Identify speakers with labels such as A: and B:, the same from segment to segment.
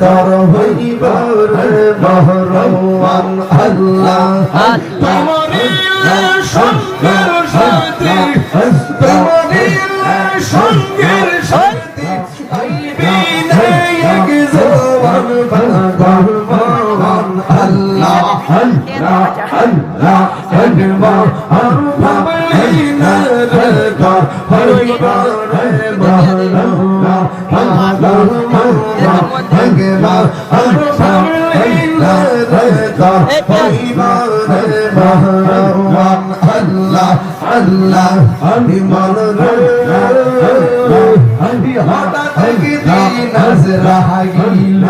A: তর হইবার মহরমান আল্লাহ।
B: তোমার ইয়ে তোমাদের সঙ্গের
A: শান্তি আল্লাহ আল্লাহ আল্লাহ Allah আল্লাহ আমি মন রে আমি হঠাৎ একদিন নজরা গিল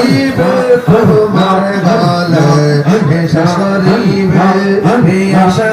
A: হইবে তোমার গালে হেসা করিবে হেসা